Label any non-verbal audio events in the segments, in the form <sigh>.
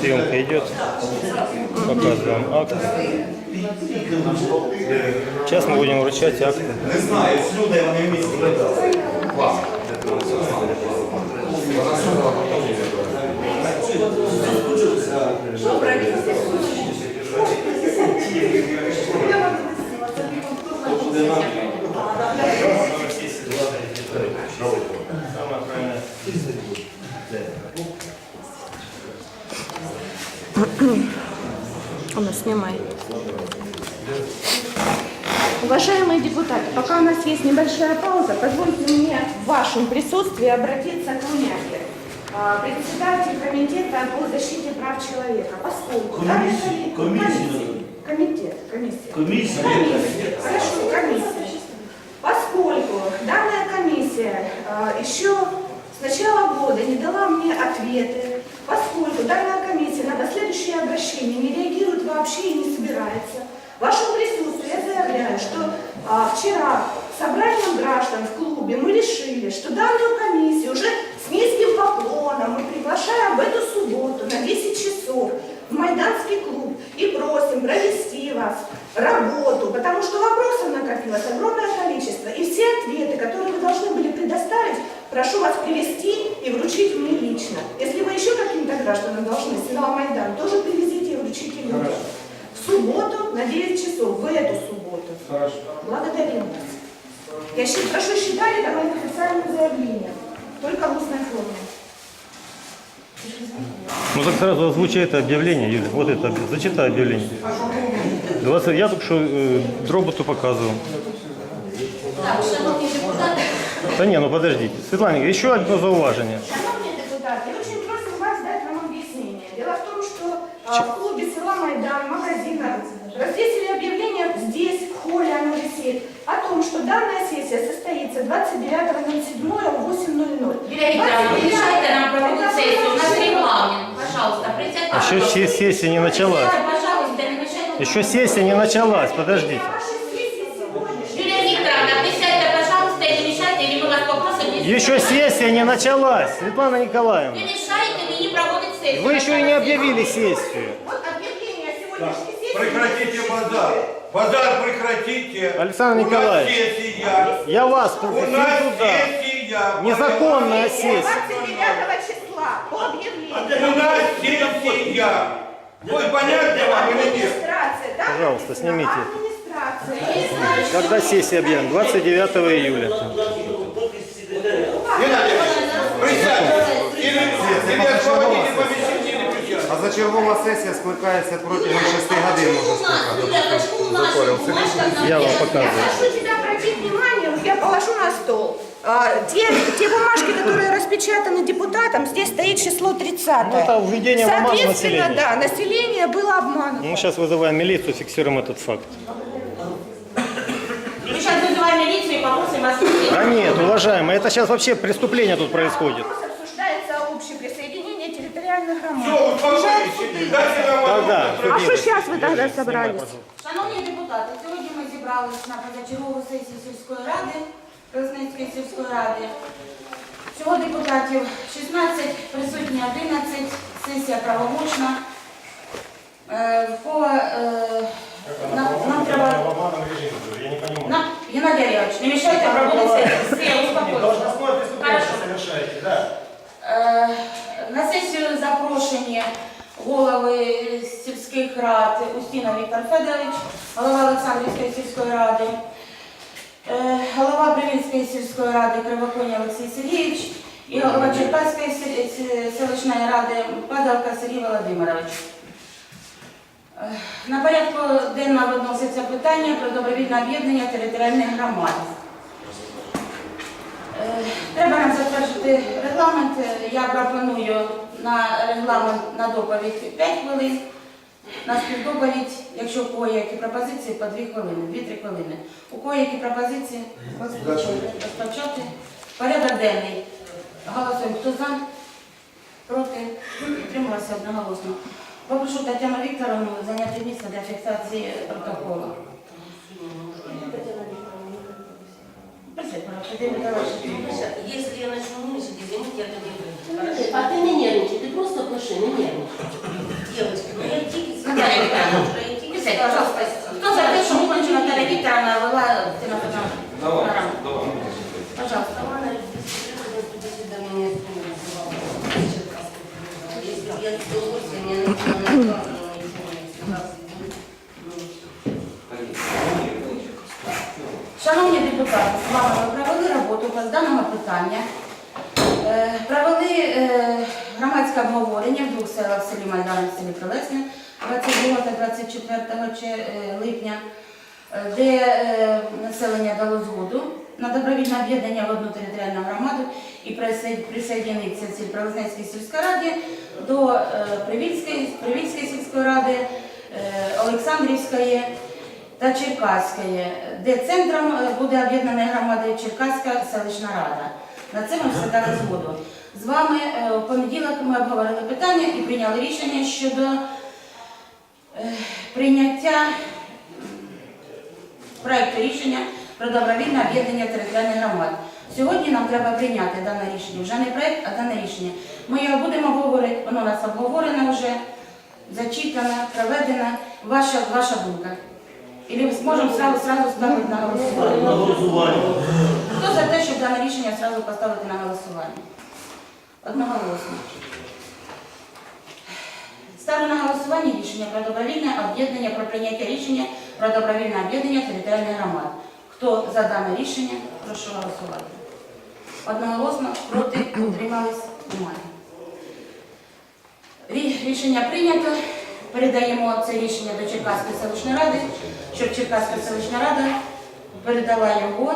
Съемка идет. Показываем акт. Сейчас мы будем вручать акт. Не знаю, люди вони в. Она снимает. Уважаемые депутаты, пока у нас есть небольшая пауза, позвольте мне в вашем присутствии обратиться к Луняке, а, председателю комитета по защите прав человека, поскольку... данная Комиссии, коми- комиссии. Комитет, комиссия. Комиссия. Комиссия. Хорошо, комиссия. Поскольку данная комиссия а, еще с начала года не дала мне ответы, поскольку данная комиссия на последующие обращения не реагирует вообще и не собирается, в вашем присутствии я заявляю, что а, вчера собранием граждан в клубе мы решили, что данную комиссию уже с низким поклоном мы приглашаем в эту субботу на 10 часов в Майданский клуб и просим провести вас работу, потому что вопросов накопилось огромное количество, и все ответы, которые вы должны были предоставить, прошу вас привести и вручить мне лично. Если гражданам должны сигнал Майдан, тоже привезите и вручите мне. В субботу на 9 часов, в эту субботу. Благодарим вас. Я щи- прошу это моим официальным заявлением, только в устной форме. Ну так сразу озвучи это объявление, Юля. Вот это, зачитай объявление. 20, я только что э, дроботу показывал. Так, шановні депутати, Да не, ну подождите. Светлана, еще одно зауважение. Шановні депутати, я очень просим вас дать нам объяснение. Дело в том, что а, в клубе села Майдан, магазина, развесили объявление здесь, в холле оно висит, о том, что данная сессия состоится 29.07 в 8.00. Юлія Вікторовна, не мішайте нам проводити сесію. У нас регламент. Пожалуйста, присядьте. Еще се- сессия не началась. Пожалуйста, не мешайте. Еще сессия не началась, подождите. Ваша сессия сегодня. Юлія Вікторовна, присядьте, пожалуйста, і не мішайте, или ми вас попросимо. Еще сессия не началась, Светлана Николаевна. Не мішайте мені сесію. Вы еще и не объявили сессию. Вот объявление о сегодняшней сессии. Прекратите базар. Базар прекратите. Александр У нас Николаевич. сессия. Я вас У пригласил нас туда. сессия. Незаконная Сессия сессия. 29 числа по объявлению. У нас сессия. Ой, понятно вам или нет? Администрация, да? Пожалуйста, снимите. Администрация. Когда сессия объявлена? 29 июля. Или присядьте. А зачергова сесія скликається протягом 6 годин, можна сказати. Я вам Я показываю. прошу тебя обратить внимание, вот я положу на стол. А, те, те бумажки, которые распечатаны депутатом, здесь стоит число 30. Ну, это введение в оману Соответственно, населения. да, население было обмануто. Мы сейчас вызываем милицию, фиксируем этот факт. Ми зараз визиваємо міліцію і попросимо вас. Да нет, уважаемые, это сейчас вообще преступление тут происходит. А що зараз ви тоді зібралися? Шановні депутати, сьогодні ми зібралися на позачергову сесію сільської ради, Красницької сільської ради. Всього депутатів 16, присутні 11, сесія правомочна. Е, е нам, треба... Я Геннадий Олегович, не мешайте работать. Все, успокойтесь. Хорошо. совершаете, да. Э, на сесію запрошені голови сільських рад Устінов Віктор Федорович, голова Олександрівської сільської ради, е, голова Привінської сільської ради Кривоконя Олексій Сергійович і голова Черкаської сел- сел- селищної ради Падалка Сергій Володимирович. Е, На порядку денного відноситься питання про добровільне об'єднання територіальних громад. Е, Треба нам затвердити регламент. Е, Я пропоную на регламент на доповідь 5 хвилин, на співдоповідь, якщо у кого є які пропозиції, по 2 хвилини, 2-3 хвилини. У кого є які пропозиції, розпочати. Порядок денний. Голосуємо. Хто за? Проти? Підтрималося одноголосно. Попрошу Тетяну Вікторовну зайняти місце для фіксації протоколу. Если я начну нервничать, извините, я тогда выйду. А ты не нервничай, ты просто пиши, не нервничай. Наталья Викторовна. Присядь, пожалуйста. Кто за то, чтобы Гончар Наталья Викторовна вела телефонную программу? Пожалуйста. Шановні депутати, з вами ми провели роботу з даного питання. Е, Провели е, громадське обговорення в двох селах в селі Майдан в селі Прилесне 22 та 24 е, липня, де населення дало згоду на добровільне об'єднання в одну територіальну громаду і присо- присоединитися в Прилесненській сільській раді до Привільської, Привільської сільської ради, Олександрівської та Черкаської, де центром е, буде об'єднана громада Черкаська селищна рада. На це ми все дали згоду. З вами е, у понеділок ми обговорили питання і прийняли рішення щодо е, прийняття м, проекту рішення про добровільне об'єднання територіальних громад. Сьогодні нам треба прийняти дане рішення. Вже не проект, а дане рішення. Ми його будемо обговорити, воно у нас обговорено вже, зачитано, проведено. Ваша, ваша думка. Или зможемо сразу, сразу ставити на голосування? Хто за те, щоб дане рішення сразу поставити на голосування? Одноголосно. Ставлю на голосування рішення про добровільне об'єднання, про прийняття рішення про добровільне об'єднання територіальних громад. Хто за дане рішення, прошу голосувати. Одноголосно, проти, утримались, немає. Рі- Рішення прийнято. Передаємо це рішення до Черкаської селищної ради, щоб Черкаська селищна рада передала його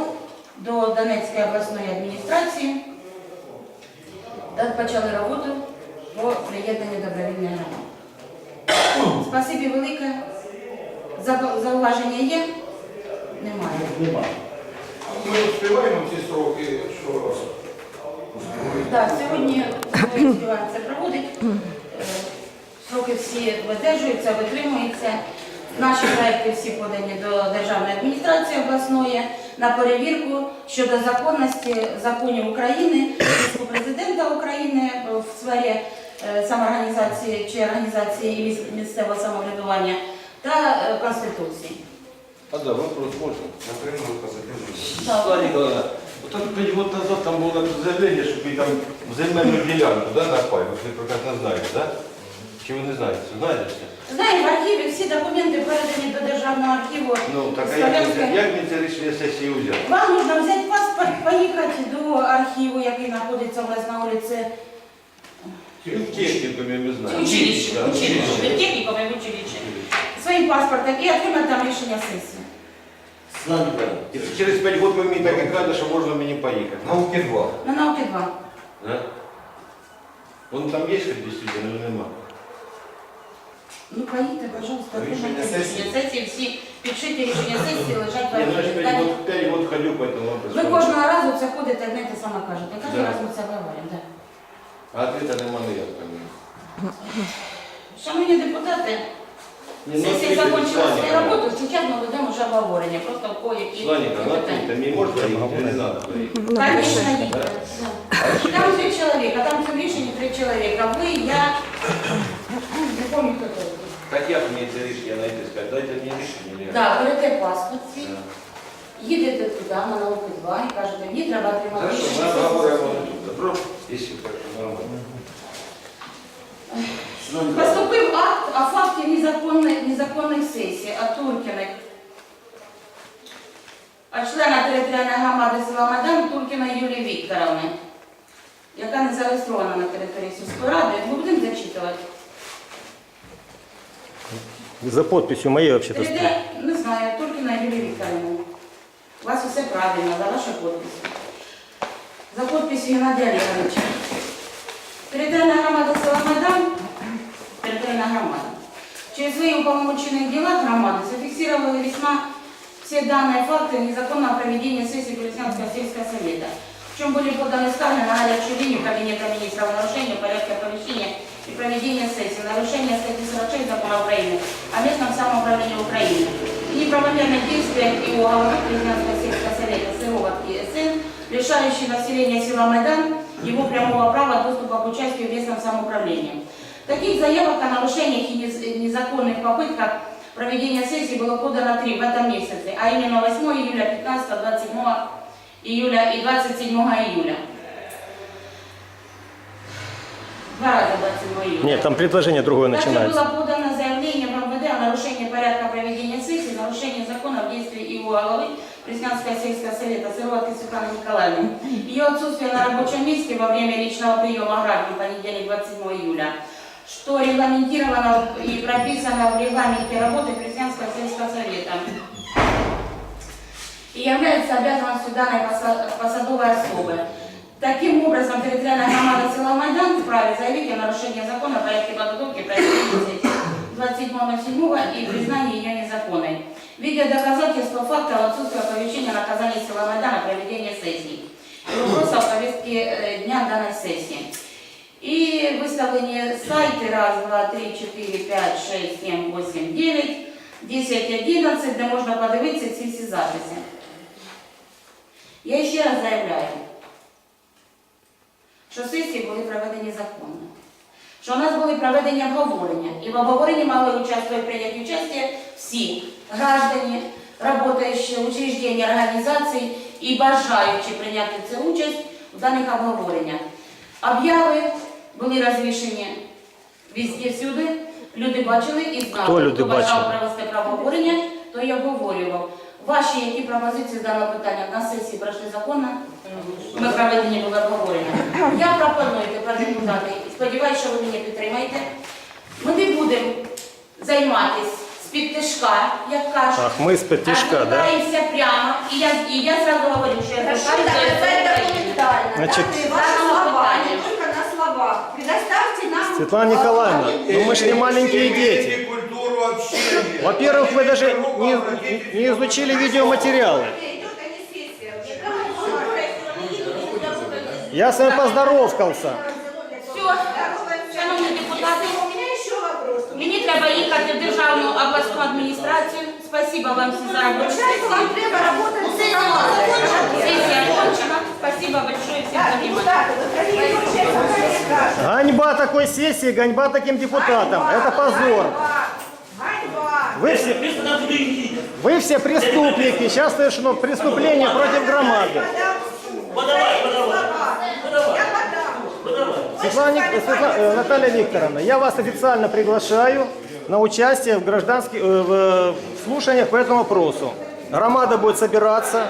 до Донецької обласної адміністрації та почали роботу по приєднанню добровільної громади. Спасибі велике. Зауваження є? Немає. Ми успіваємо ці строки, що Так, сьогодні співаємо це проводить. Е, Сроки всі видержуються, витримуються. Наші проекти всі подані до Державної адміністрації обласної на перевірку щодо законності законів України, Офісу президента України в сфері е, самоорганізації чи організації і міс- місцевого самоврядування та е, Конституції. А да, вопрос можно? Отримали позитивний. Так. Светлана Николаевна, вот так пять год назад там было заявление, что вы там земельную делянку, да, на пай, вы все прекрасно знаете, да? Чи ви не знаєте? Знаєте все? Знаємо, в архіві всі документи передані до Державного архіву. Ну, так а як, Слов'янської. мені- як мені це рішення сесії взяти? Вам нужно взять паспорт, поїхати до архіву, який знаходиться у вас на вулиці Технікумі ми знаємо. училище, Да, училище, в технікумі в училище. Своїм паспортом і отримати там рішення сесії. Светлана Николаевна, Якщо через 5 років ви мені так як радо, що можна мені поїхати. Науки 2. На науки 2. Да? Вон там є хоч дійсно, але нема. Ну, поїдьте, пожалуйста, Рішення отримайте сесії. рішення сесії. Всі підшиті рішення сесії лежать Я архіві. 5 Та год, 5 год ходю по этому вопросу. Ви кожного разу це ходите, одне й те саме кажете. Кожен Да. раз ми це говоримо. Да. А ответа нема ніякого. Шановні депутати, сесія ответьте, закінчила Светлана свою Николаевна. роботу, зараз ми ведемо вже обговорення. Просто в кого які Сланика, ну питання. ответьте, мне можно поехать или не надо поехать? Конечно, їдьте. Там три чоловіка, там в цьому рішенні три чоловіка. Ви, я, не пам'ятаю, хто це. Так як мені це рішення знайти, сказати, дайте мені рішення. или як? Так, берете паспорт свій, Да. їдете туди, на науку 2 і кажете, мені треба отримати Хорошо, рішення. мы сесії. обговорим тут. Добро? Если хорошо, нормально. Поступив акт о факті незаконних, незаконних сесій от Туркіних. А члена територіальної громади села Майдан Туркіної Юлії Вікторовни, яка не зареєстрована на території сільської ради. Ми будемо зачитувати. За подписью моей вообще-то Не знаю, Туркіна Юлія Вікторовна. У вас все правильно, за вашу подпись. За подписью Геннадия Олеговича. Територіальна громада села Майдан, териториальная громада, через свои уполномоченные дела громады зафиксировала весьма все данные факты незаконного проведения сессии Крестьянского сельского совета, в чем были поданы скарги на горячую линию Кабинета министров о нарушении порядка помещения и проведения сессии, нарушение статьи 46 закона Украины о местном самоуправлении Украины и неправомерных действиях и уговоров Крестьянского сельского совета сыроватки СН, лишающий населения села Майдан его прямого права доступа к участию в местном самоуправлении. Таких заявок о нарушениях и нез- незаконных попытках проведения сессии было подано три в этом месяце, а именно 8 июля, 15, 27 июля и 27 июля. Два раза 27 июля. Нет, там предложение другое Также начинается. было подано заявление в МВД о нарушении порядка проведения сессии, нарушении закона в действии его главы Преснянского сельского совета Сыроваткой Светланы Николаевны. Ее отсутствие на рабочем месте во время личного приема граждан в понедельник 27 июля, что регламентировано и прописано в регламенте работы Преснянского сельского совета и является обязанностью данной поса- посадовой особы. Таким образом, территориальная громада села Майдан вправе заявить о нарушении закона о порядке подготовки проведения 27.07 и признании ее незаконной. Видя доказательства факта в отсутствии оповещения наказания села Майдана проведения сессии и о повестке э, дня данной сессии. І виставлені сайти раз, два, три, чотири, п'ять, шесть, сім, вісім, дев'ять, десять, одинадцять, де можна подивитися ці всі записи. Я ще раз заявляю, що сесії були проведені законно, що у нас були проведені обговорення, і в обговоренні мали участвувати прийняти участь всі граждані, работающие учреждения, організації і бажаючі прийняти цю участь в даних обговореннях. Об'яви були розвішені везде всюди. Люди бачили і знали, Хто люди хто бажав бачили? провести правообговорення, то і обговорював. Ваші які пропозиції з даного питання на сесії пройшли законно? Ми проведені були обговорення. Я пропоную тепер депутати, і сподіваюся, що ви мене підтримаєте. Ми не будемо займатися з-під тишка, як кажуть. Ах, мы из-под тишка, а да? прямо. І я, і я зразу говорю, що я Хорошо, звертаюся да, до это України. документально. Значит- да, и ваши слова, не только на словах. Предоставьте нам... Светлана Николаевна, ну мы же не маленькие дети. Имейте культуру общения. Во-первых, вы даже не, не изучили видеоматериалы. Идет, а не сессия. Я с вами поздоровкался. Все, шановні депутати, У меня еще вопрос. мені треба їхати в Державну обласну адміністрацію. Спасибо вам всім за роботу. Сейчас вам треба работать с командой. Сесія окончена. Спасибо большое Да, скажем. Ганьба такой сессии, ганьба таким депутатам. Это позор. Ганьба. Вы все, вы все преступники. Сейчас совершено преступление против громады. Подавай, подавай. Светлана, Ник- Светла- э, Наталья Викторовна, я вас официально приглашаю на участие в гражданских э, в э, слушаниях по этому вопросу. Громада будет собираться.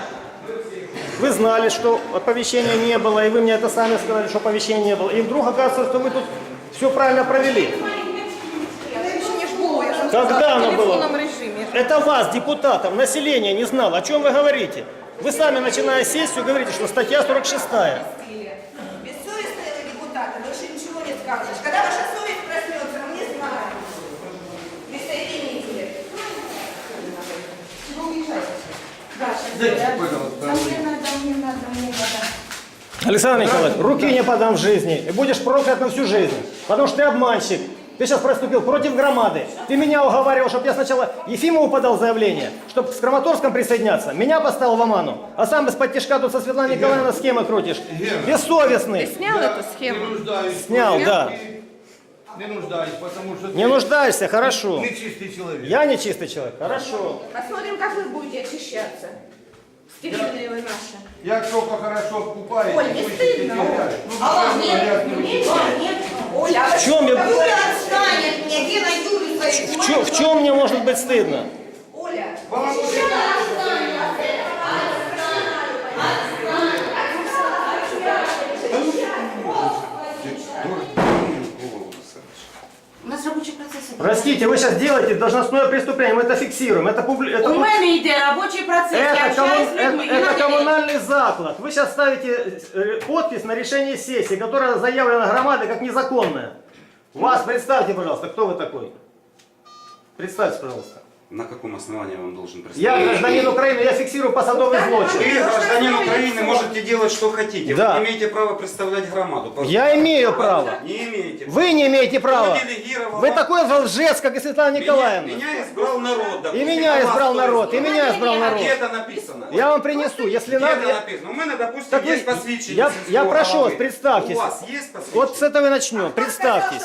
Вы знали, что оповещения не было, и вы мне это сами сказали, что оповещения не было. И вдруг оказывается, что вы тут все правильно провели. Когда оно было? Это вас, депутатов, население не знало. О чем вы говорите? Вы сами, начиная сессию, говорите, что статья 46. Бессовестные депутаты, больше ничего не скажешь. Когда ваша совесть проснется, мы не знаем. Присоедините. Мне надо, надо, мне. Александр Николаевич, руки не подам в жизни. И будешь проклят на всю жизнь. Потому что ты обманщик. Ты сейчас проступил против громады. Ты меня уговаривал, чтобы я сначала Ефимову подал заявление, чтобы с Краматорском присоединяться. Меня поставил в оману. А сам из-под тяжка тут со Светланой Николаевной схемы крутишь. Бессовестный. Снял эту схему? Не нуждаюсь. Снял, да. Не нуждаюсь, потому что Не нуждаешься, хорошо. ты нечистый человек. Я не чистый человек, хорошо. Посмотрим, как вы будете очищаться. Стерильные вы наши. Я только хорошо купаюсь. Оль, не пусть стыдно, не теряю. Ну, А вам я нет? не Мне знаю. нет. Оля, а В чем я... Юля отстанет мне, Гена Юрьевна. В чем, в чем мне может быть стыдно? Оля, Вам У нас робочий процес. іде. Простите, вы сейчас делаете должностное преступление, мы это фиксируем. Это, публи... это У мене йде робочий процес. Я Это, коммун- общаюсь з это- людьми. это Геннадій Ігорович, коммунальный заклад. Вы сейчас ставите э, подпись на решение сессии, которая заявлена громадой как незаконная. Вас представьте, пожалуйста, кто вы такой? Представьте, пожалуйста. На каком основании я вам должен Я представить? гражданин Украины, я фиксирую посадовый злочин. Вы, гражданин Украины, можете делать, что хотите. Да. Вы не имеете права представлять громаду. Пожалуйста. Я имею право. Не имеете. Вы не имеете права. Вы такой же лжец, как и Светлана Меня, Николаевна. меня избрал народ. допустим. меня А вас избрал народ, и меня избрал народ. Где это написано? Я вам принесу, если Где надо. это я- написано? У меня, допустим, Так вы- есть посвящение. я- я прошу вас, представьтесь. У вас есть посвящение? Вот с этого и начнем. Представьтесь.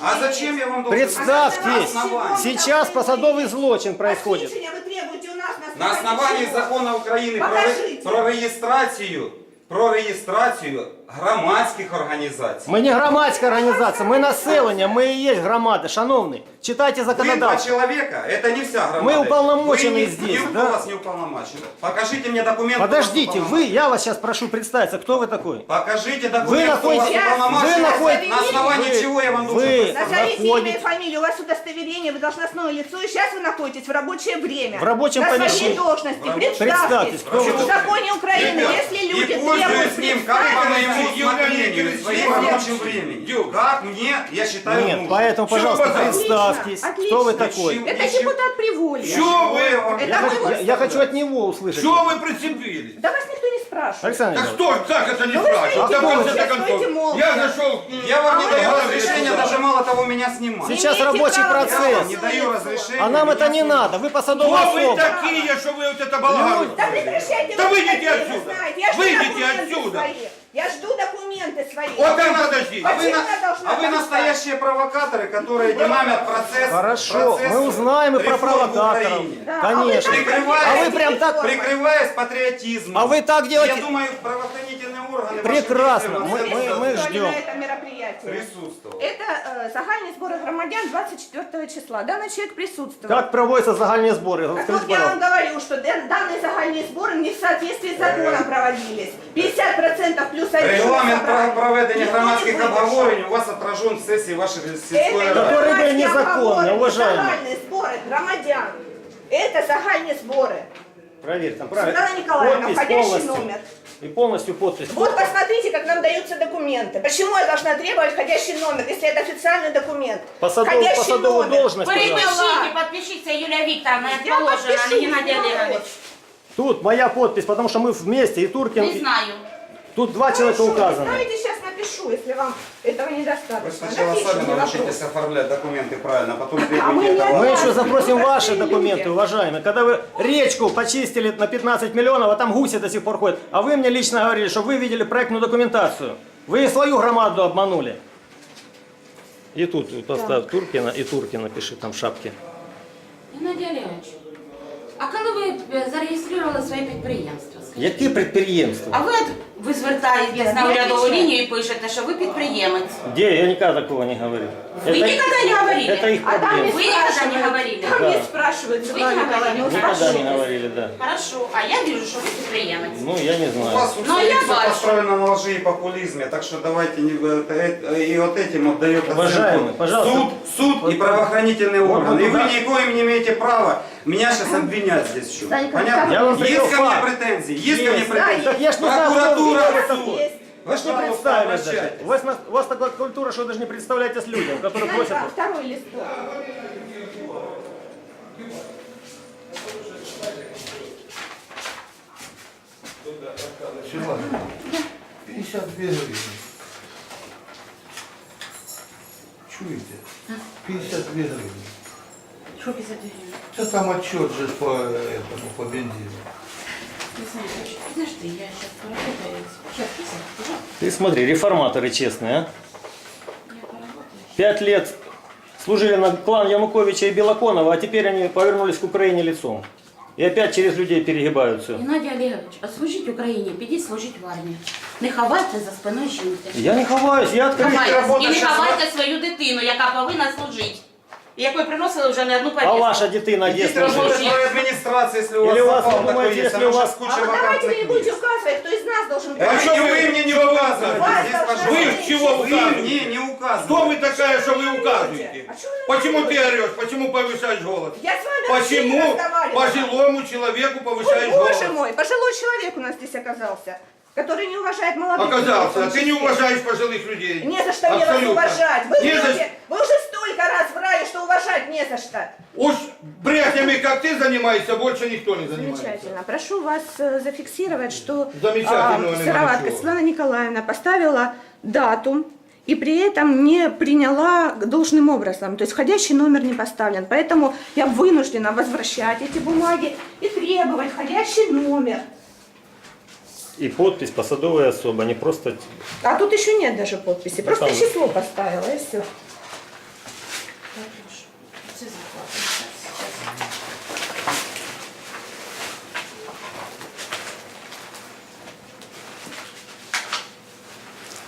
А иметь. зачем я вам должен... Представьтесь, На основании. сейчас посадовый злочин происходит. Посвідчення ви требуєте у нас На основании чого? закону України про, Покажите. про реєстрацію, про реєстрацію громадських організацій. Ми не громадська організація, ми населення, ми і є громада, шановний. Читайте Вы два законодавство. человека, это не вся громада. Мы уполномочены Вы не- здесь, Никто да? вас не уполномочен. Покажите мне документ. кто вас Подождите, вы, уполномочен. я вас сейчас прошу представиться, кто вы такой? Покажите Вы документ, кто вас находитесь, уполномочен. вы находитесь, На основании вы- чего я вам должен вы представить? Назовите имя и находитесь, фамилию, у вас удостоверение, вы должностное лицо, и сейчас вы находитесь в рабочее время. В рабочем На помещении. своей должности. Представьтесь, Представьтесь. кто вы В такой? законе Украины, Ребят, если люди и пользуюсь требуют с ним, как по моему представиться, усмотрению, своим Если- рабочим временем. Как мне, я считаю, Нет, нужно. поэтому, пожалуйста, вы так? представьтесь, Отлично, кто вы отлично. такой. Это депутат Приволья. Что вы? Я, хочу- вот- я- я хочу от него услышать. Что вы прицепились? Да вас никто не спрашивает. Александр Так что, как это не Ну вы спрашивает? стоите молча, стойте молча. я зашел... Я вам не А даю разрешения, даже мало того меня снимать. Сейчас Имеете рабочий право Я процесс. вам не даю разрешения. А нам меня это не снимать. надо, вы посадовая Кто вы особа. такие, что вы вот это балаган? Да прекращайте. Да вы выйдите отсюда. Выйдите отсюда. Я жду документы свои. Вот там подожди. А вы, на- а вы настоящие провокаторы, которые динамят процесс. Хорошо, процесс мы узнаем и про провокаторов. Да, Конечно. а вы Прикрываясь, А вы прям так- прикрываясь патриотизмом. А вы так делаете? Я думаю, правоохранительные органы Прекрасно. Мы- мы- мы ждем. на этом мероприятии. присутствовал. Это э, загальные сборы громадян 24 числа. Данный человек присутствовал. Как проводятся загальные сборы? Так Скажите, вот я вам пожалуйста. говорю, что дан- данные загальные сборы не в соответствии с законом проводились. 50% плюс один. Регламент про проведення Никто не громадських вышел. обговорень у вас отражен в сесії вашої сільської Это ради. Который были громадские незаконные, обговоры, уважаемые. Загальные сборы громадян. Это загальные сборы. Проверь, там правильно. Светлана Николаевна, Подпись входящий полностью. номер. И полностью подпись. Вот посмотрите, как нам даются документы. Почему я должна требовать входящий номер, если это официальный документ? Посадов- Входящий посадовую номер. должность, пожалуйста. Перепишіть, підпишіться, Юлія Вікторовна, як Я положено, а не подпишу, Геннадій не Олегович. Тут моя подпись, потому что мы вместе, и Туркин. Не и- знаю. Тут два человека Хорошо, указаны. Знаете, сейчас напишу, если вам этого Вы недостаточно. сначала Напишу, сами не вопрос. научитесь оформлять документы правильно, потом А мы требуйте не это Мы вам. еще запросим Простые ваши люди. документы, уважаемые. Когда вы речку почистили на 15 миллионов, а там гуси до сих пор ходят, а вы мне лично говорили, что вы видели проектную документацию. Вы и свою громаду обманули. И тут поставь Туркина, и Туркина пиши там в шапке. Геннадій Олегович, а коли ви е, зареєстрували своє підприємство? скажіть? Які підприємства? А ви, ви звертаєтесь на урядову лінію і пишете, що ви підприємець. Где? Я никогда такого не говорил. Вы никогда не говорили. Это их А там проблема. не Вы никогда не спрашивают. говорили. Там Да. не спрашивают, Вы Светлана не Николаевна, говорили. Никогда не спрашивают. говорили, да. Хорошо, а я вижу, що ви підприємець. Ну, я не У знаю. вас у Ну, всех я все бачу. построено на лжи и популизме, так что давайте не, э, э, и вот этим отдает Уважаемый, оценку пожалуйста. суд, суд и правоохранительные Вот органы. И туда. вы никоим не имеете права меня сейчас обвинять здесь в чем. Понятно? Я вам есть ко мне факт. претензии, есть ко мне Есть. претензии. Так я ж не знаю, Прокуратура, кто вы суд. Вы не Пожалуйста, представились даже. У вас, на- у вас такая культура, что вы даже не представляетесь людям, которые просят. Знаете, Второй листок. Сюда. 52 гривны. Чуете? 52 гривны. Що 50 гривень? Это там отчет же по этому, по бензину. Александр Ильич, Подожди, я сейчас поработаю. Сейчас, 50, пожалуйста. Ты смотри, реформаторы честные, а? Я поработаю. Пять лет служили на клан Януковича и Белоконова, а теперь они повернулись к Украине лицом. И опять через людей перегибают все. Геннадій Олегович, а служіть Україні, підіть служіть в армію. Не ховайте за спиною жінки. Я не ховаюсь, я открыт. Ховайтесь. робота І не щас ховайте свою дитину, яка повинна служити. І якої приносили вже не одну А повістку. ваша дитина где Идите работать служит? в своей администрации, если у вас Или у вас, запал вы такой думаете, есть, если а у то вас- сейчас А куча вот давайте вакантных не будете мест. указывать, кто из нас должен А говорить. что вы мне не указываете? Вас Здесь, должны пожалуйста. Вы в чего Вы указываете? мне не указываете. Кто вы такая, что вы указываете? А чё вы Почему ты говорите? орешь? Почему повышаешь голос? Я с вами Почему вообще не разговаривала. пожилому человеку Ой, повышаешь боже голос? мой, пожилой человек у нас здесь оказался, который не уважает молодых. Оказался, а ты не уважаешь пожилых людей. Не за что мне вас уважать. Вы, Не за вы уже столько раз врали, что уважать не за что. Уж брехнями, как ты занимаешься, больше никто не занимается. Замечательно. Прошу вас э, зафиксировать, что а, Сыроватка. Светлана Николаевна поставила дату и при этом не приняла должным образом. То есть входящий номер не поставлен. Поэтому я вынуждена возвращать эти бумаги и требовать входящий номер. И подпись посадовая особа, не просто... А тут еще нет даже подписи. Просто там- число поставила и все.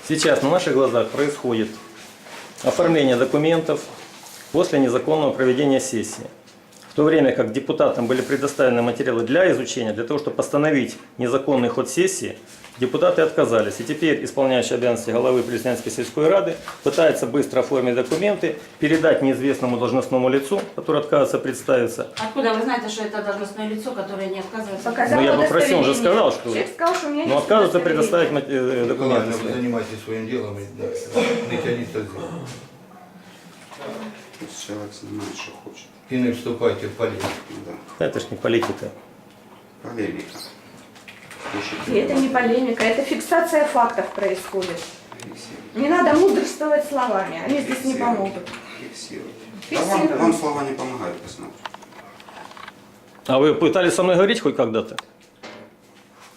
Сейчас на наших глазах происходит оформление документов после незаконного проведения сессии. В то время как депутатам были предоставлены материалы для изучения, для того, чтобы постановить незаконный ход сессии, депутаты отказались. И теперь исполняющий обязанности головы Преснянской сельской рады пытается быстро оформить документы, передать неизвестному должностному лицу, который отказывается представиться. Откуда вы знаете, что это должностное лицо, которое не отказывается? Показал Ну, я попросил, он же сказал, что- Человек сказал, что у меня Но есть отказывается предоставить э, документы. Николаевна, вы свои. занимайтесь своим делом и да, не тяните Пусть человек снимает, что хочет. И не вступайте в полемику. Да. Это ж не политика. Полемика. И это не полемика, это фиксация фактов происходит. Не надо мудрствовать словами, они здесь не помогут. Фиксировать. Да вам, вам слова не помогают, посмотрите. А вы пытались со мной говорить хоть когда-то?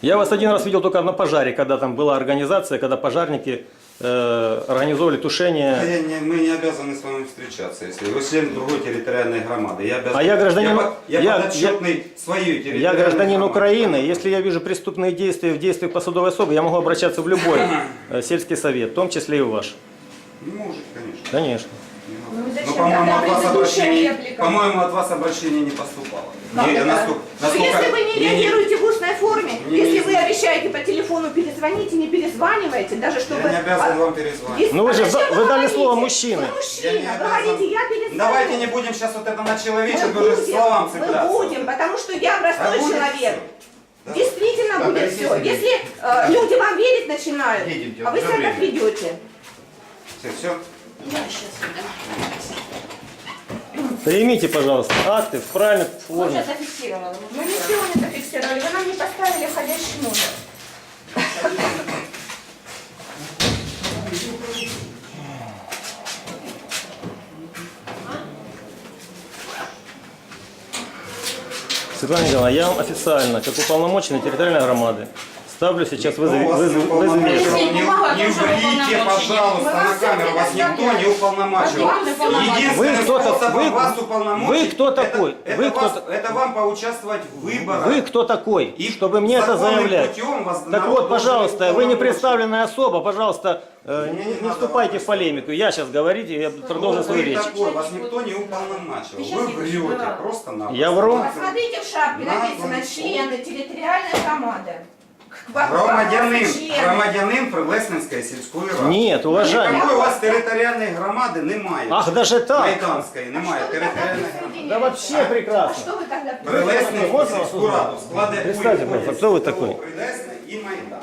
Я вас один раз видел только на пожаре, когда там была организация, когда пожарники э, организовывали тушение. я не- мы не обязаны с вами встречаться, если вы член другой территориальной громады. Я, обязан, А я гражданин- Я, я, я- подотчетный своей территориальной Я гражданин громады. Украины. Если я вижу преступные действия в действиях посадовой особы, я могу обращаться в любой <coughs> э, сельский совет, в том числе и в ваш. Может, конечно. Конечно. Ну, Но, по-моему, от вас по-моему, от вас обращение не поступало. Как Не- это? насколько- Ну, насколько- если вы не не- не- реагируете в устной форме, Не- если не- вы обещаете по телефону перезвонить и не перезваниваете, даже чтобы... Я не обязан вам перезвонить. если- Ну, вы же зачем за- вы дали говорите? слово мужчины. Вы Я не мужчина, вы обязан. говорите, я перезвоню. Давайте не будем сейчас вот это на мы человечек уже будем, словам мы цепляться. будем, потому что я простой будет человек. всё. Да. Действительно Так, будет Алексей все. Сергеевич. Если э, люди вам верить начинают, Едемте, а вы уже себя время. как ведете? Все, все. Я сейчас Примите, пожалуйста, акты в правильной Мы форме. сейчас зафиксировали. Мы ничего не зафиксировали, вы нам не поставили входящий номер. Светлана Николаевна, я вам официально, как уполномоченный территориальной громады, ставлю сейчас Никто вызов, вас не вызов, уполномочивал. вызов- Не, не врите, пожалуйста, на камеру. Вас никто не уполномачивал. Вас не уполномачивал. Единственный Вы кто так- способ вы- вас уполномочить, вы кто это- такой? Это, Вы кто вас- та- это вам поучаствовать в выборах. Вы кто такой, И чтобы мне это законным заявлять? путем вас Так народ вот, должен пожалуйста, вы не уполномочить. представленная особа, пожалуйста, э, Мне не, не не надо вступайте в полемику. Я сейчас говорите, я продолжу Кто свою вы речь. такой? Вас никто не уполномачивал. Вы врете просто на Я вру? Посмотрите в шапке, написано члены территориальной громады. К- Громадянин, члены. громадянин Прилесненської сільської ради. Нет, уважаемый. Якої у вас територіальної громади немає. Ах, даже так? Майданської немає Что вы тогда територіальної громади. присоединяетесь? Да вообще А прекрасно. что вы тогда Прилесненську Можно вас сільську раду складе Представьте, пожалуйста, кто вы такой? Прилесне і Майдан.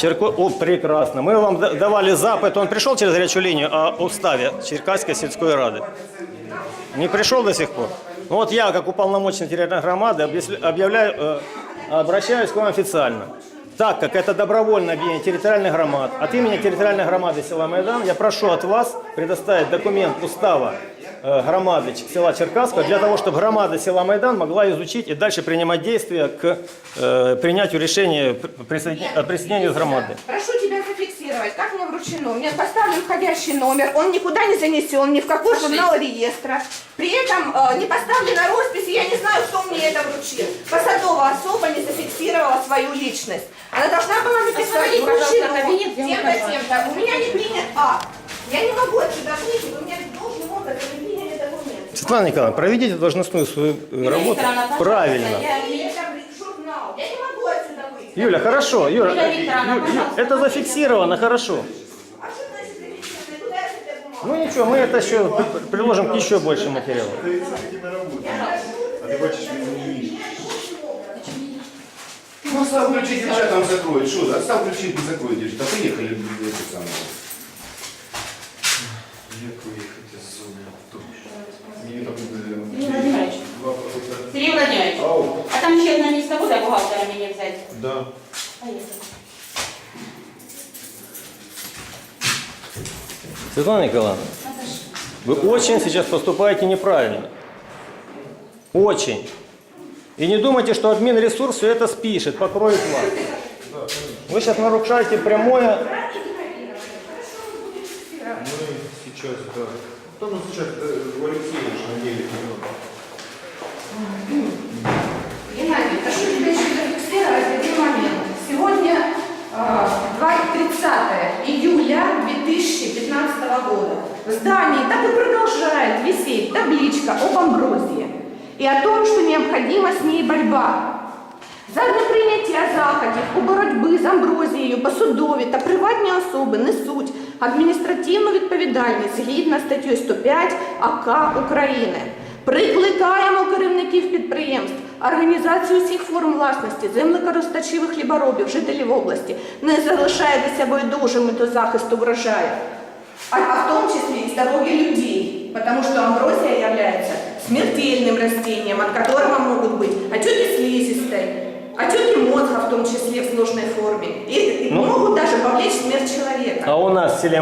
Черко... О, прекрасно. Мы вам да- давали запад, он пришел через горячую линию о уставе Черкасской сельской рады. Не пришел до сих пор? Ну вот я, как уполномоченный территориальной громады, объясля- объявляю, э, обращаюсь к вам официально. Так как это добровольное объединение территориальных громад, от имени территориальной громады села Майдан я прошу от вас предоставить документ устава э, громады села Черкасского для того, чтобы громада села Майдан могла изучить и дальше принимать действия к э, принятию решения о присоединению с громады. Прошу тебя зафиксировать, как мне вручено. Мне поставлен входящий номер, он никуда не занесен, ни в какой журнал реестра. При этом э, не поставлена роспись, и я не знаю, кто мне это вручил. Посадова особа не зафиксировала свою личность. Она должна была написать Посмотрите, пожалуйста, вручено кабинет, где мы тем-то, тем-то. У меня не принят акт. Я не могу отсюда выйти, вы мне должным образом не приняли документ. Светлана Николаевна, проведите должностную свою э, работу правильно. я- это журнал. Я не могу отсюда выйти. Юля, хорошо, Юля, Юлия Викторовна, Ю- Ю- пожалуйста. это зафиксировано, хорошо. А что значит зафиксировано? Куда я с этой бумагой? Ну ничего, мы это еще при- приложим к еще больше материала. Ну, стал ключи девчатам закроют. Что? Стал ключи закроют девчата. Поехали, блин, это самое. Мне там, э, Сергей Владимирович. два продукта. Сергей Владимирович, Ау, а там еще одно место будет бухгалтера мне взять? да. Поехали. Светлана Николаевна, вы очень сейчас поступаете неправильно. Очень. И не думайте, что админ ресурс все это спишет, покроет вас. Вы сейчас нарушаете прямое... Сейчас, да. Там ну, сейчас 2015 года в здании так и продолжает висеть табличка об амброзии і о том, що необхідна з нею боротьба. Задля прийняття заходів у боротьби з амброзією посудові та приватні особи несуть адміністративну відповідальність згідно статтю 105 АК України. Прикликаємо керівників підприємств, організацію усіх форм власності, землекористачивих хліборобів, жителів області не залишайтеся байдужими до захисту врожаю, а, а в том числе и здоровья людей, потому что амброзия является смертельным растением, от которого могут быть отеки слизистой, отеки мозга в том числе в сложной форме, и, и Ну. могут даже повлечь смерть человека. А у нас в селе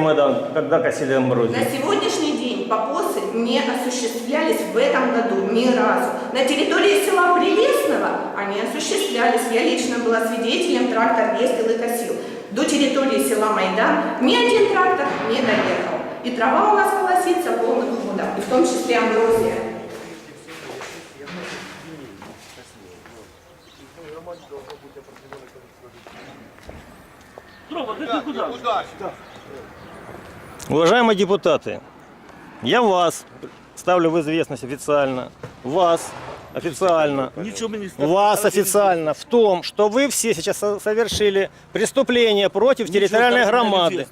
когда косили амброзию? На сегодняшний день покосы не осуществлялись в этом году ни разу. На территории села Прелестного они осуществлялись. Я лично была свидетелем, трактор ездил и косил. До территории села Майдан ни один трактор не доехал. И трава у нас колосится полным ходом, и в том числе амброзия. Уважаемые депутаты, я вас ставлю в известность официально, вас официально, вас официально в том, что вы все сейчас со- совершили преступление против территориальной громады.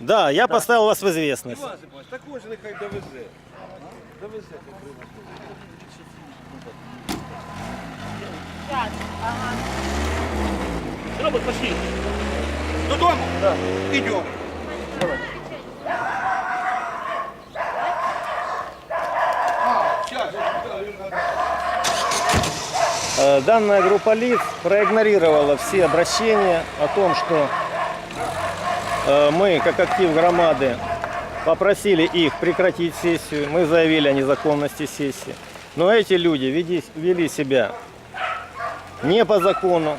Да, я поставил вас в известность. Також нехай довезе. Довезе. Робот, пошли. Додому? Да. Идем. А, сейчас, Э, Данная группа лиц проигнорировала все обращения о том, что э, мы, как актив громады, попросили их прекратить сессию. Мы заявили о незаконности сессии. Но эти люди вели себя не по закону.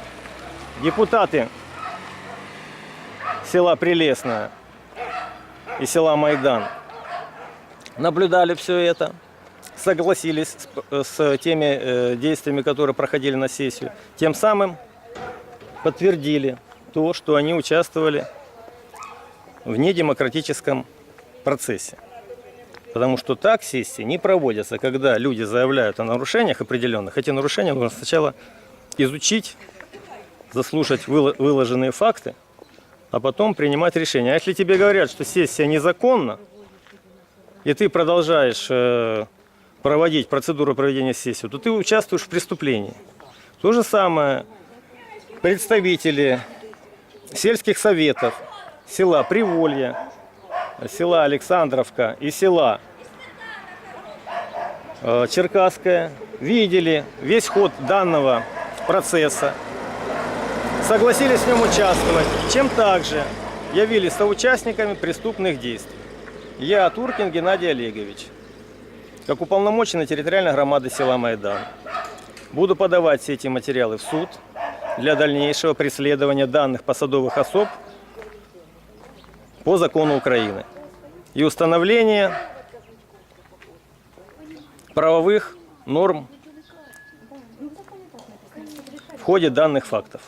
Депутаты села Прелестное и села Майдан наблюдали все это согласились с, п- с теми э, действиями, которые проходили на сессию, тем самым подтвердили то, что они участвовали в недемократическом процессе. Потому что так сессии не проводятся, когда люди заявляют о нарушениях определенных. Эти нарушения нужно сначала изучить, заслушать выло- выложенные факты, а потом принимать решение. А если тебе говорят, что сессия незаконна, и ты продолжаешь э, проводить процедуру проведения сессии, то ты участвуешь в преступлении. То же самое представители сельских советов села Приволье, села Александровка и села э, Черкасская видели весь ход данного процесса, согласились в нем участвовать, чем также явились соучастниками преступных действий. Я Туркин Геннадий Олегович, как уполномоченный территориальной громады села Майдан. Буду подавать все эти материалы в суд для дальнейшего преследования данных посадовых особ по закону Украины и установления правовых норм в ходе данных фактов.